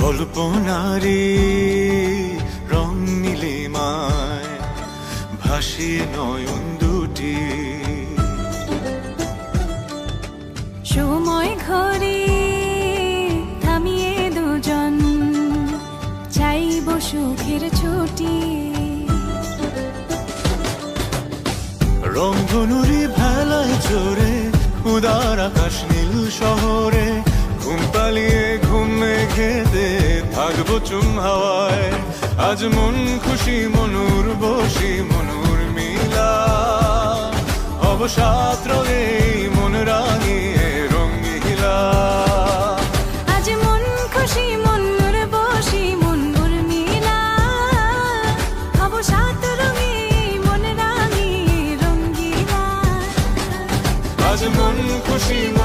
কল্পনারি রং নীলিমায় ভাসিয়ে নয়ন দুটি। সময় ঘরে থামিয়ে দুজন চাইব সুখের ছুটি। রংধনুরি ভেলায় থাকব চুম হাওয়ায়। আজ মন খুশি মনুর বসি মনুর মিলা। অবসাদ রঙে মন রাঙিয়ে রঙিলা। আজ মন খুশি বসি মন মিলা। রঙে মন রাঙিয়ে আজ মন খুশি মনুর